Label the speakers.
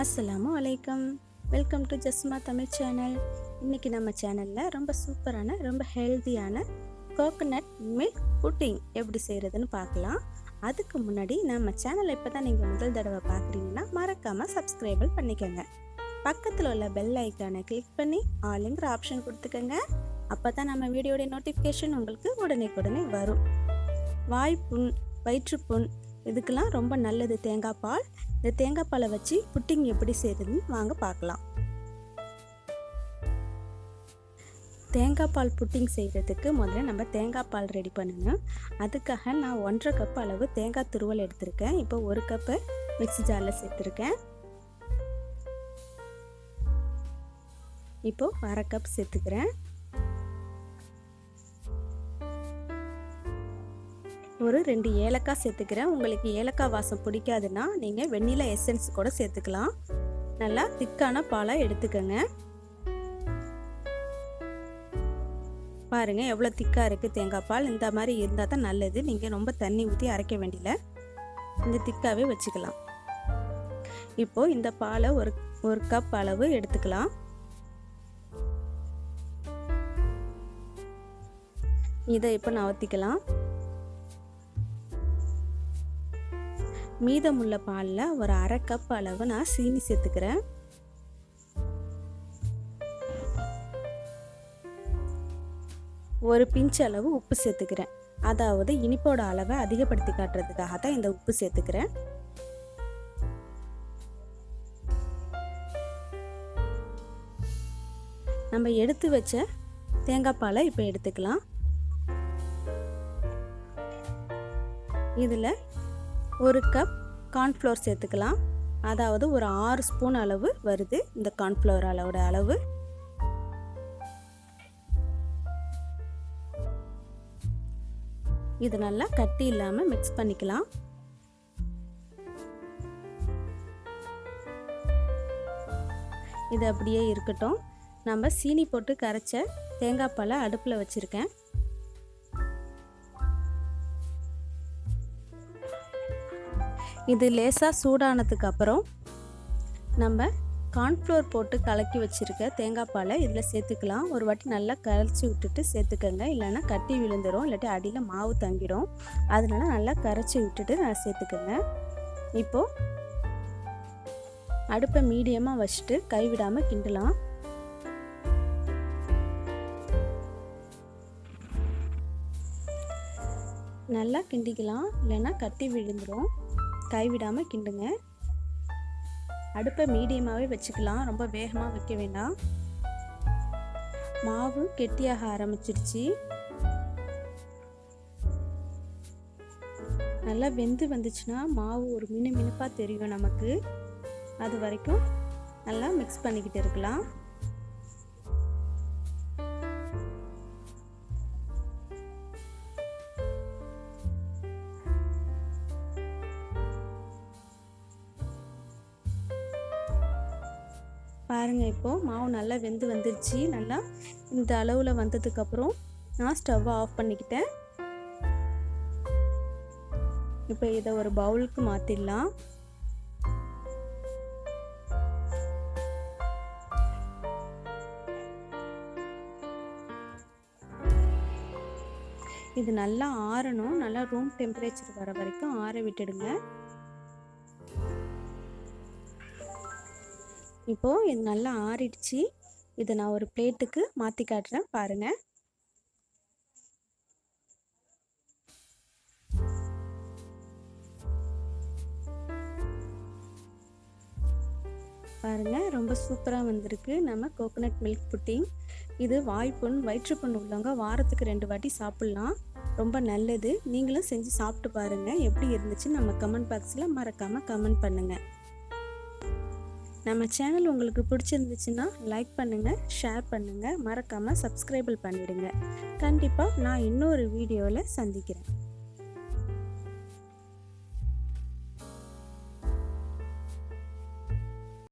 Speaker 1: அஸ்ஸலாமு அலைக்கம் welcome to Jasma Tamil channel இன்றைக்கி நம்ம சேனலில் ரொம்ப சூப்பரான ரொம்ப ஹெல்த்தியான கோகனட் மில்க் புட்டிங் எப்படி செய்கிறதுன்னு பார்க்கலாம். அதுக்கு முன்னாடி நம்ம சேனலை இப்போ தான் நீங்கள் முதல் தடவை பார்க்குறீங்கன்னா மறக்காமல் சப்ஸ்கிரைபிள் பண்ணிக்கோங்க. பக்கத்தில் உள்ள பெல் ஐக்கானை கிளிக் பண்ணி ஆளுங்கிற ஆப்ஷன் கொடுத்துக்கோங்க. அப்போ தான் நம்ம வீடியோடைய நோட்டிஃபிகேஷன் உங்களுக்கு உடனே உடனே வரும். வாய்ப்புண் வயிற்றுப்புண் இதுக்கெல்லாம் ரொம்ப நல்லது தேங்காய் பால். இந்த தேங்காய் பாலை வச்சு புட்டிங் எப்படி செய்கிறதுன்னு வாங்க பார்க்கலாம். தேங்காய் பால் புட்டிங் செய்கிறதுக்கு முதல்ல நம்ம தேங்காய் பால் ரெடி பண்ணணும். அதுக்காக நான் ஒன்றரை கப் அளவு தேங்காய் துருவல் எடுத்திருக்கேன். இப்போ ஒரு கப்பு மிக்சி ஜாரில் சேர்த்துருக்கேன். இப்போ அரை கப் சேர்த்துக்கிறேன். ஒரு ரெண்டு ஏலக்காய் சேர்த்துக்கிறேன். உங்களுக்கு ஏலக்காய் வாசம் பிடிக்காதுன்னா நீங்கள் வெண்ணிலா எசன்ஸ் கூட சேர்த்துக்கலாம். நல்லா திக்கான பாலாக எடுத்துக்கோங்க. பாருங்கள் எவ்வளோ திக்காக இருக்குது தேங்காய் பால். இந்த மாதிரி இருந்தால் தான் நல்லது. நீங்கள் ரொம்ப தண்ணி ஊற்றி அரைக்க வேண்டியல இந்த திக்காகவே வச்சுக்கலாம். இப்போது இந்த பாலை ஒரு ஒரு கப் அளவு எடுத்துக்கலாம். இதை இப்போ நான் ஊற்றிக்கலாம் மீதமுள்ள பாலில் ஒரு அரை கப் அளவு நான் சீனி சேர்த்துக்கிறேன். ஒரு பிஞ்ச் அளவு உப்பு சேர்த்துக்கிறேன். அதாவது இனிப்போட அளவை அதிகப்படுத்தி காட்டுறதுக்காக தான் இந்த உப்பு சேர்த்துக்கிறேன். நம்ம எடுத்து வச்ச தேங்காய் பாலை இப்போ எடுத்துக்கலாம். இதில் ஒரு கப் கார்ன்ஃப்ளவர் சேர்த்துக்கலாம். அதாவது ஒரு ஆறு ஸ்பூன் அளவு வருது இந்த கார்ன்ஃப்ளவர் அளவோட அளவு. இது நல்லா கட்டி இல்லாமல் மிக்ஸ் பண்ணிக்கலாம். இது அப்படியே இருக்கட்டும். நம்ம சீனி போட்டு கரைச்ச தேங்காய் பழம் அடுப்பில் வச்சுருக்கேன். இது லேசாக சூடானதுக்கு அப்புறம் நம்ம கார்ன்ஃப்ளோர் போட்டு கலக்கி வச்சுருக்க தேங்காய் பாலை இதில் சேர்த்துக்கலாம். ஒரு வாட்டி நல்லா கரைச்சி விட்டுட்டு சேர்த்துக்கோங்க. இல்லைன்னா கட்டி விழுந்துடும் இல்லாட்டி அடியில் மாவு தங்கிடும் அதனால நல்லா கரைச்சி விட்டுட்டு நான் சேர்த்துக்கோங்க. இப்போது அடுப்பை மீடியமாக வச்சுட்டு கைவிடாமல் கிண்டலாம். நல்லா கிண்டிக்கலாம். இல்லைன்னா கட்டி விழுந்துடும் கைவிடாமல் கிண்டுங்க. அடுப்பை மீடியமாகவே வச்சுக்கலாம். ரொம்ப வேகமாக வைக்க வேண்டாம். மாவு கெட்டியாக ஆரம்பிச்சிருச்சு. நல்லா வெந்து வந்துச்சுன்னா மாவு ஒரு மினு மினுப்பாக தெரியும் நமக்கு. அது வரைக்கும் நல்லா மிக்ஸ் பண்ணிக்கிட்டு இருக்கலாம். பாருங்கள் இப்போது மாவு நல்லா வெந்து வந்துருச்சு. நல்லா இந்த அளவில் வந்ததுக்கப்புறம் நான் ஸ்டவ்வை ஆஃப் பண்ணிக்கிட்டேன். இப்போ இதை ஒரு பவுலுக்கு மாற்றிடலாம் இது நல்லா ஆறணும். நல்லா ரூம் டெம்பரேச்சர் வர வரைக்கும் ஆற விட்டுடுங்க. இப்போது இது நல்லா ஆறிடுச்சு. இதை நான் ஒரு பிளேட்டுக்கு மாற்றி காட்டுறேன். பாருங்கள் பாருங்கள் ரொம்ப சூப்பராக வந்திருக்கு. நம்ம கோகோனட் மில்க் புட்டிங் இது வாய்ப்புண் வயிற்றுப்புண் உள்ளவங்க வாரத்துக்கு ரெண்டு வாட்டி சாப்பிட்லாம். ரொம்ப நல்லது. நீங்களும் செஞ்சு சாப்பிட்டு பாருங்கள் எப்படி இருந்துச்சு நம்ம கமெண்ட் பாக்ஸில் மறக்காமல் கமெண்ட் பண்ணுங்கள் நம்ம சேனல் உங்களுக்கு பிடிச்சிருந்துச்சுன்னா லைக் பண்ணுங்கள் ஷேர் பண்ணுங்கள் மறக்காமல் சப்ஸ்கிரைபிள் பண்ணிவிடுங்க கண்டிப்பாக நான் இன்னொரு வீடியோவில் சந்திக்கிறேன்.